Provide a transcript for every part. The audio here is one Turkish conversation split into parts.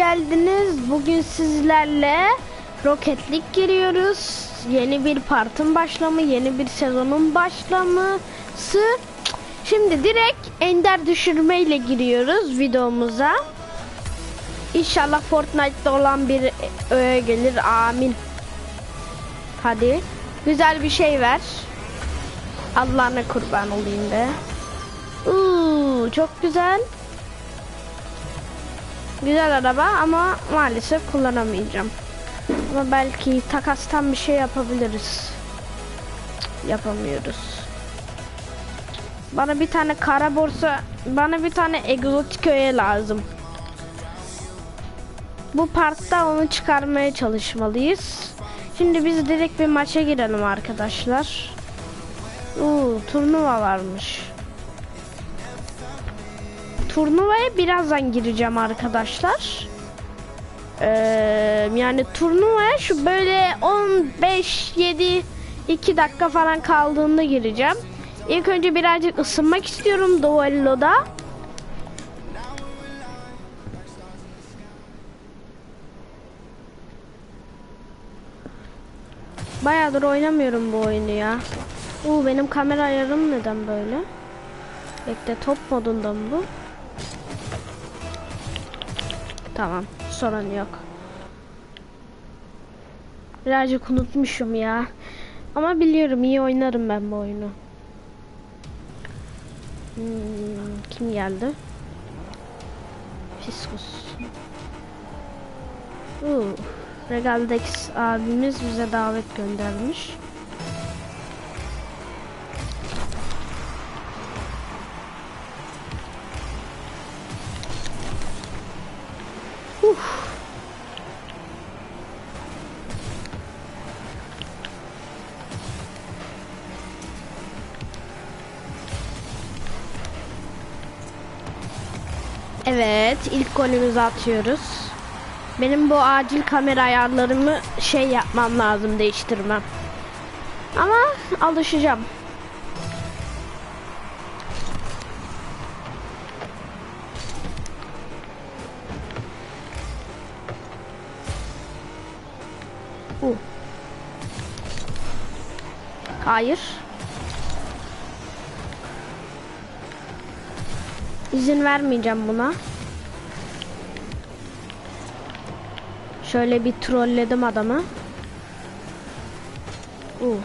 geldiniz. Bugün sizlerle Rocket giriyoruz. Yeni bir partın başlamı, yeni bir sezonun başlaması. Şimdi direkt ender düşürme ile giriyoruz videomuza. İnşallah Fortnite'da olan bir öğe gelir. Amin. Hadi. Güzel bir şey ver. Allah'ına kurban olayım be. Uuu çok güzel. Güzel araba ama maalesef kullanamayacağım. Ama belki takastan bir şey yapabiliriz. Yapamıyoruz. Bana bir tane kara borsa, bana bir tane egzotik öğe lazım. Bu parkta onu çıkarmaya çalışmalıyız. Şimdi biz direkt bir maça girelim arkadaşlar. Uuu turnuva varmış. Turnuvaya birazdan gireceğim arkadaşlar. Ee, yani turnuvaya şu böyle 15 7 2 dakika falan kaldığında gireceğim. İlk önce birazcık ısınmak istiyorum Duello'da. Bayağıdır oynamıyorum bu oyunu ya. Uu benim kamera ayarım neden böyle? Bekle top modunda mı bu? Tamam sorun yok. Birazcık unutmuşum ya. Ama biliyorum iyi oynarım ben bu oyunu. Hmm, kim geldi? Fiskus. Uh, Regaldex abimiz bize davet göndermiş. İlk golümüzü atıyoruz. Benim bu acil kamera ayarlarımı şey yapmam lazım, değiştirmem. Ama alışacağım. Uh. Hayır. İzin vermeyeceğim buna. Şöyle bir trolledim adamı. Uh.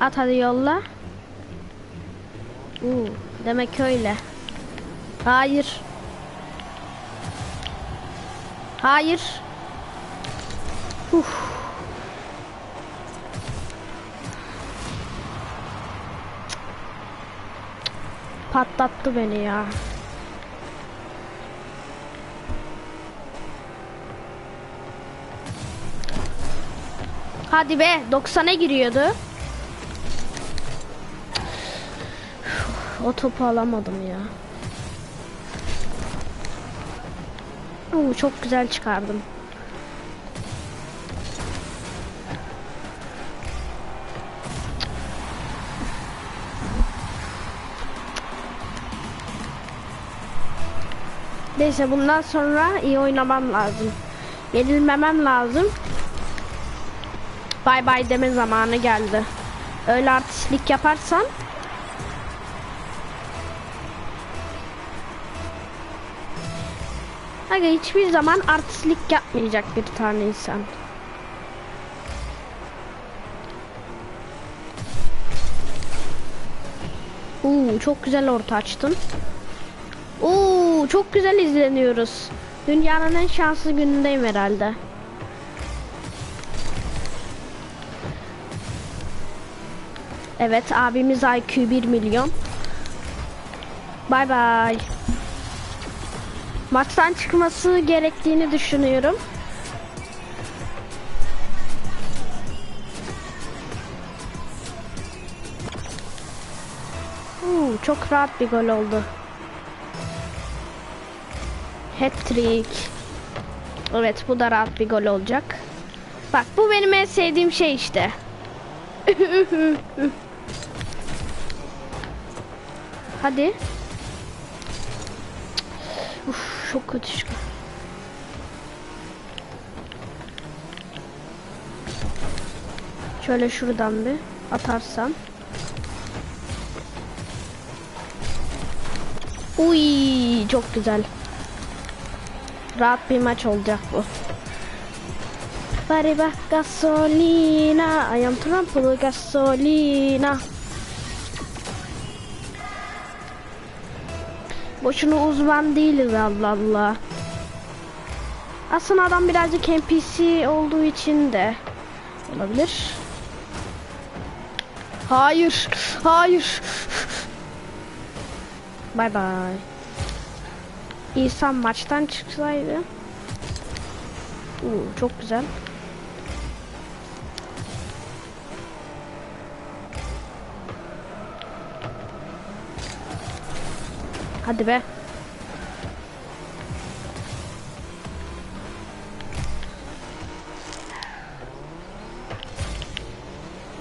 At hadi yolla. Uh, demek öyle. Hayır. Hayır. Uf. Patlattı beni ya. Hadi be 90'a giriyordu. O topu alamadım ya. Oo, çok güzel çıkardım. Neyse bundan sonra iyi oynamam lazım. Yenilmemem lazım. Bay bay deme zamanı geldi. Öyle artistlik yaparsan Aga hiçbir zaman artistlik yapmayacak bir tane insan. Oo çok güzel orta açtın. Oo çok güzel izleniyoruz. Dünyanın en şanslı günündeyim herhalde. Evet abimiz IQ 1 milyon. Bay bay. Maçtan çıkması gerektiğini düşünüyorum. Uuu, çok rahat bir gol oldu. Hat-trick. Evet bu da rahat bir gol olacak. Bak bu benim en sevdiğim şey işte. Hadi. Çok kötü şu. Şöyle şuradan bir atarsam. Uy, çok güzel. Rahat bir maç olacak bu. Pariba gasolina, I am trample gasolina. Boşuna uzman değiliz Allah Allah. Aslında adam birazcık NPC olduğu için de olabilir. Hayır, hayır. Bay bay. İnsan maçtan çıksaydı. Oo, çok güzel. Hadi be.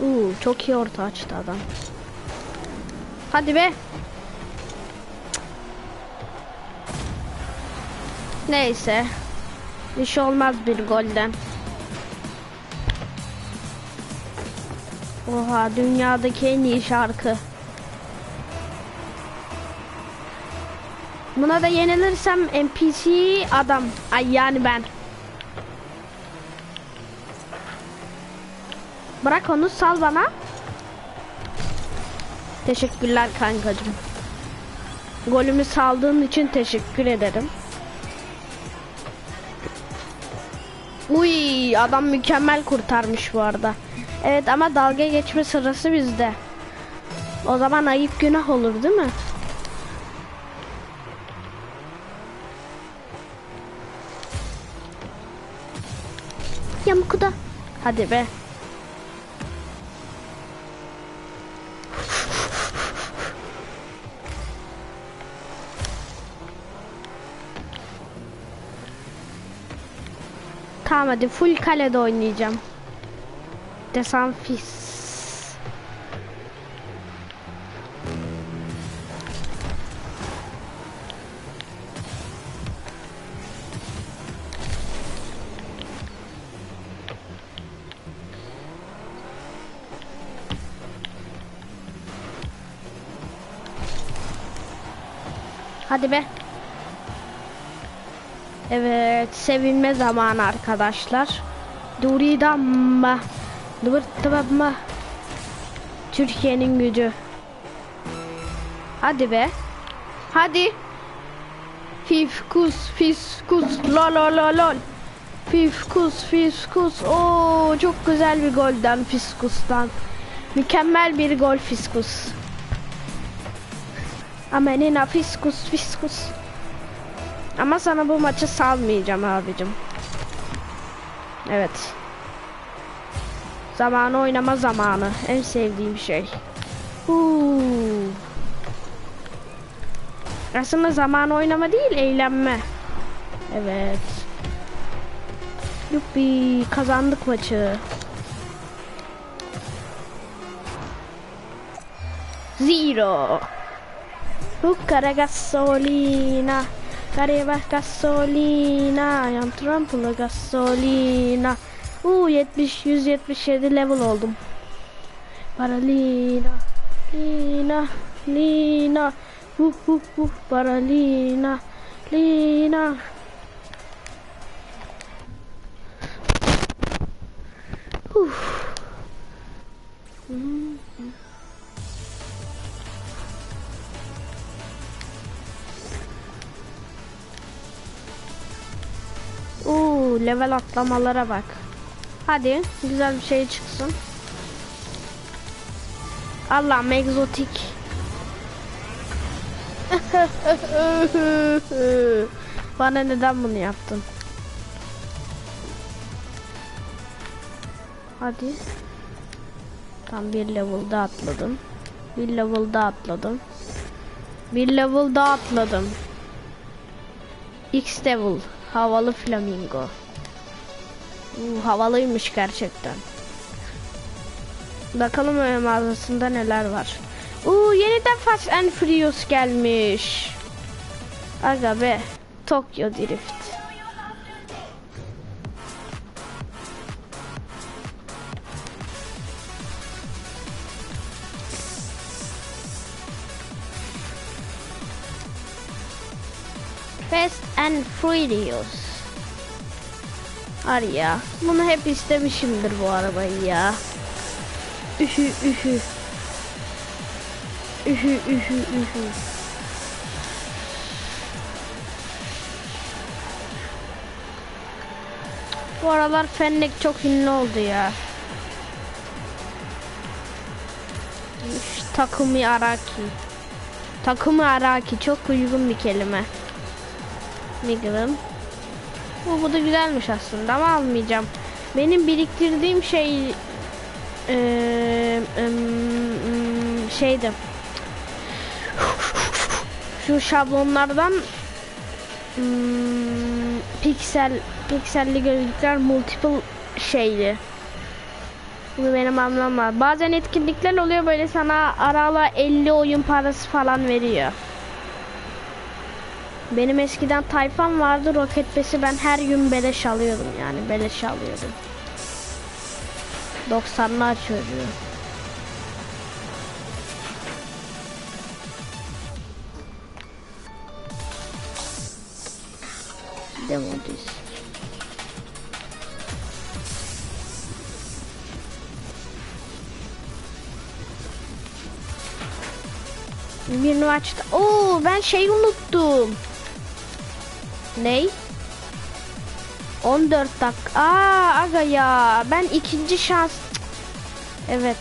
Oo, çok iyi orta açtı adam. Hadi be. Neyse. Bir şey olmaz bir golden. Oha dünyadaki en iyi şarkı. Buna da yenilirsem NPC adam. Ay yani ben. Bırak onu sal bana. Teşekkürler kankacığım. Golümü saldığın için teşekkür ederim. Uy adam mükemmel kurtarmış bu arada. Evet ama dalga geçme sırası bizde. O zaman ayıp günah olur değil mi? Hadi be. Tamam hadi full kalede oynayacağım. Desanfis. Hadi be. Evet, sevinme zamanı arkadaşlar. Duridamma. Duvırttabamma. Türkiye'nin gücü. Hadi be. Hadi. Fifkus, fiskus, lol lol lol lol. Fifkus, fiskus. Oo, çok güzel bir golden fiskustan. Mükemmel bir gol fiskus. Amenina fiskus, fiskus. Ama sana bu maçı salmayacağım abicim. Evet. Zamanı oynama zamanı. En sevdiğim şey. Huu. Aslında zaman oynama değil, eğlenme. Evet. Yuppi kazandık maçı. Zero. Bucara gasolina. Careva gasolina. Yan trampula gasolina. Uuu 70 177 level oldum. Paralina. Lina. Lina. Uh uh uh. Paralina. Lina. Level atlamalara bak. Hadi güzel bir şey çıksın. Allah'ım egzotik. Bana neden bunu yaptın? Hadi. Tam bir level'da atladım. Bir level'da atladım. Bir level'da atladım. X Devil. Havalı flamingo. Uu, havalıymış gerçekten. Bakalım öyle mağazasında neler var. Uuu yeniden Fast and Furious gelmiş. Aga be. Tokyo Drift. Fast and Furious. Var ya. Bunu hep istemişimdir bu arabayı ya. Ühü ühü. Ühü ühü ühü. Bu aralar Fennec çok ünlü oldu ya. Takumi Araki. Takumi Araki çok uygun bir kelime. Migrim. Bu, bu da güzelmiş aslında ama almayacağım. Benim biriktirdiğim şey em, şeydi. Şu şablonlardan hmm, piksel pikselli gözlükler multiple şeyli. Bu benim anlamam var. Bazen etkinlikler oluyor böyle sana arala 50 oyun parası falan veriyor. Benim eskiden tayfam vardı Rocket Pass'i ben her gün beleş alıyordum yani beleş alıyordum. 90'lı açıyordu. Demo disk. Birini açtı. Oo ben şeyi unuttum. Ney? 14 dakika. Aa aga ya. Ben ikinci şans. Evet.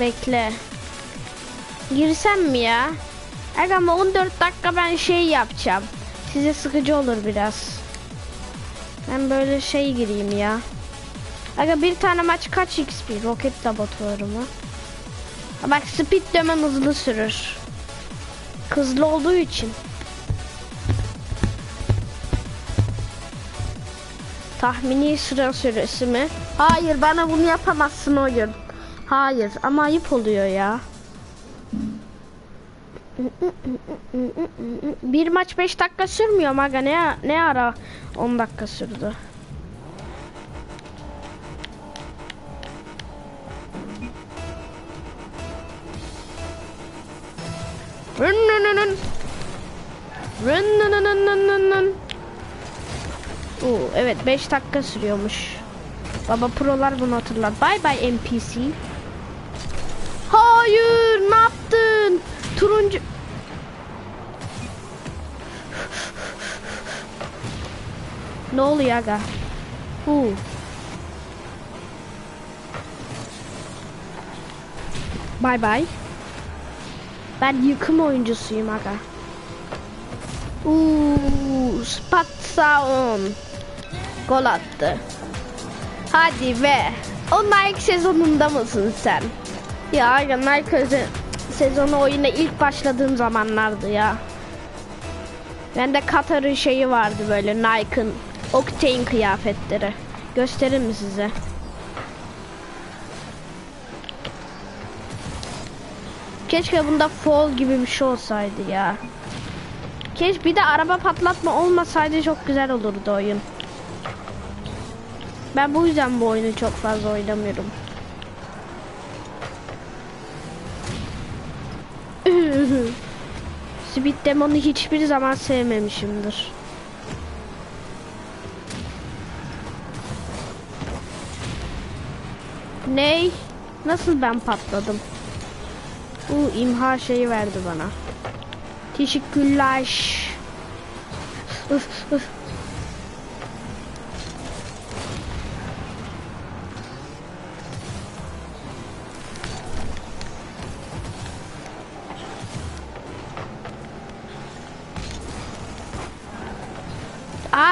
Bekle. Girsem mi ya? Aga ama 14 dakika ben şey yapacağım. Size sıkıcı olur biraz. Ben böyle şey gireyim ya. Aga bir tane maç kaç XP? Roket laboratuvarı mı? Ha Bak speed dönem hızlı sürür. Hızlı olduğu için. Tahmini sıra süresi mi? Hayır bana bunu yapamazsın oyun. Hayır ama ayıp oluyor ya. Bir maç 5 dakika sürmüyor ama aga ne, ne ara 10 dakika sürdü. Rın-nın-nın-nın. Rın-nın-nın-nın-nın-nın. Oo, evet 5 dakika sürüyormuş. Baba prolar bunu hatırlar. Bye bye NPC. Hayır ne yaptın? Turuncu... Ne oluyor aga? Huu. Bye bye. Ben yıkım oyuncusuyum aga. Uuu, Spatsaon. Gol attı. Hadi be. O Nike sezonunda mısın sen? Ya Nike öze- sezonu oyuna ilk başladığım zamanlardı ya. Bende Katar'ın şeyi vardı böyle Nike'ın Octane kıyafetleri. Göstereyim mi size? Keşke bunda fall gibi bir şey olsaydı ya. Keşke bir de araba patlatma olmasaydı çok güzel olurdu oyun. Ben bu yüzden bu oyunu çok fazla oynamıyorum. Speed Demon'u hiçbir zaman sevmemişimdir. Ney? Nasıl ben patladım? Bu imha şeyi verdi bana. Teşekkürler. Üf, üf.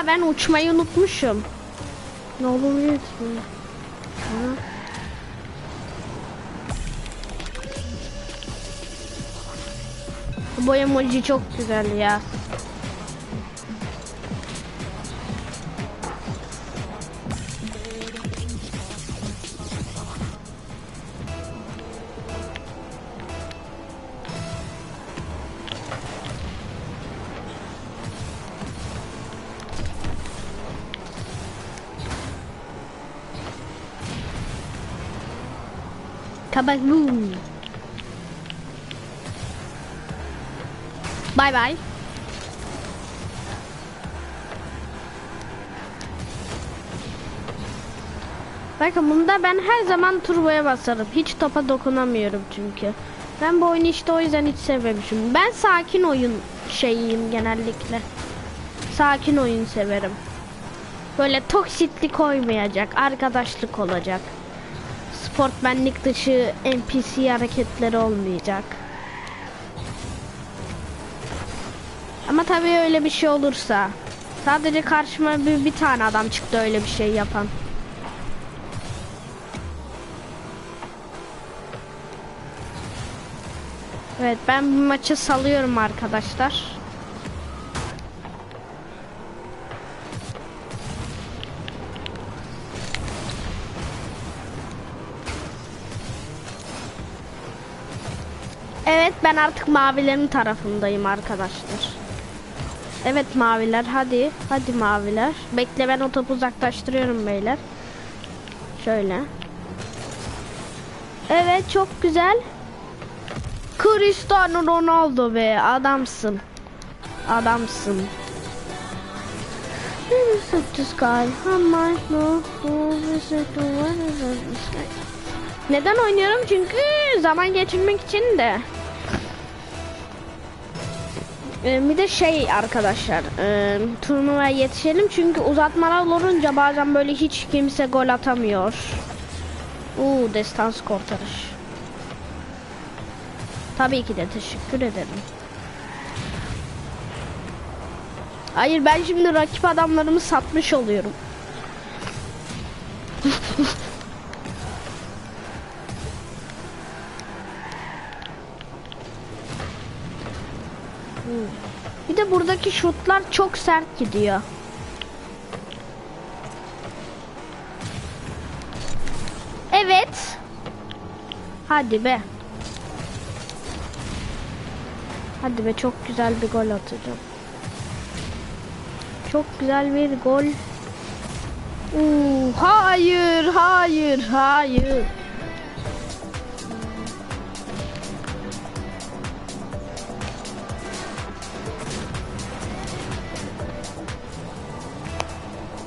Aa ben uçmayı unutmuşum. Ne oluyor ki? Bu emoji çok güzel ya. Kababoom. Bay bay. Bakın bunda ben her zaman turboya basarım. Hiç topa dokunamıyorum çünkü. Ben bu oyunu işte o yüzden hiç sevmemişim. Ben sakin oyun şeyiyim genellikle. Sakin oyun severim. Böyle toksitlik olmayacak, arkadaşlık olacak. Sportmenlik dışı NPC hareketleri olmayacak. Ama tabii öyle bir şey olursa. Sadece karşıma bir, bir tane adam çıktı öyle bir şey yapan. Evet ben bu maçı salıyorum arkadaşlar. Ben artık mavilerin tarafındayım arkadaşlar. Evet maviler hadi hadi maviler. Bekle ben o topu uzaklaştırıyorum beyler. Şöyle. Evet çok güzel. Cristiano Ronaldo be adamsın. Adamsın. Neden oynuyorum? Çünkü zaman geçirmek için de. Ee, bir de şey arkadaşlar e, turnuvaya yetişelim çünkü uzatmalar olunca bazen böyle hiç kimse gol atamıyor. Uuu destans kurtarış. Tabii ki de teşekkür ederim. Hayır ben şimdi rakip adamlarımı satmış oluyorum. Buradaki şutlar çok sert gidiyor. Evet. Hadi be. Hadi be çok güzel bir gol atacağım. Çok güzel bir gol. Uu, hayır, hayır, hayır.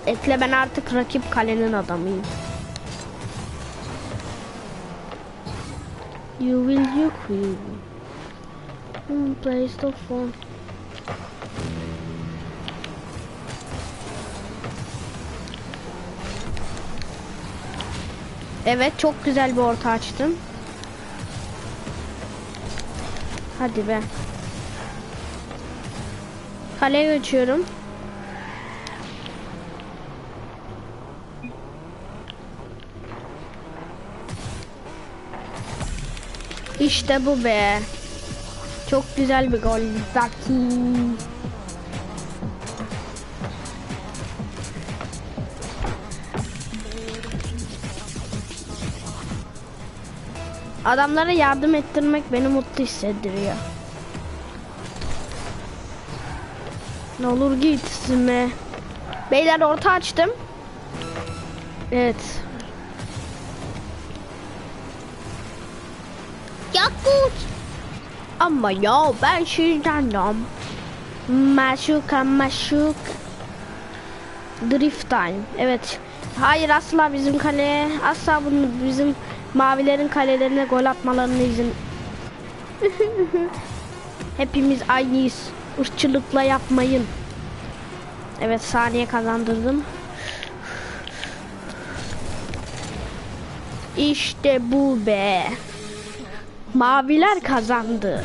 Ekle ben artık rakip kalenin adamıyım. You will you will. Hmm, Play the phone. Evet çok güzel bir orta açtım. Hadi be. Kaleye geçiyorum. İşte bu be. Çok güzel bir gol. Zaki. Adamlara yardım ettirmek beni mutlu hissettiriyor. Ne olur gitme. Beyler orta açtım. Evet. Yakut. Ama ya ben sizdenim. Maşuka maşuk. Drift time. Evet. Hayır asla bizim kaleye asla bunu bizim mavilerin kalelerine gol atmalarına izin. Hepimiz aynıyız. Irkçılıkla yapmayın. Evet saniye kazandırdım. İşte bu be. Maviler kazandı.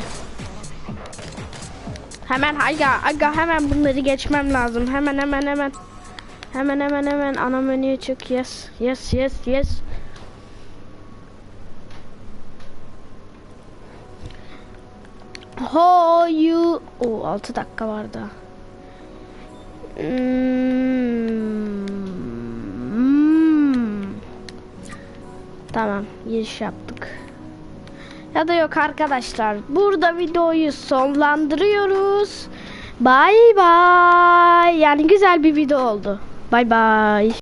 Hemen aga aga hemen bunları geçmem lazım. Hemen hemen hemen. Hemen hemen hemen ana menüye çık. Yes yes yes yes. Ho you. O 6 dakika var daha. Hmm. Tamam giriş yaptık. Ya da yok arkadaşlar. Burada videoyu sonlandırıyoruz. Bay bay. Yani güzel bir video oldu. Bay bay.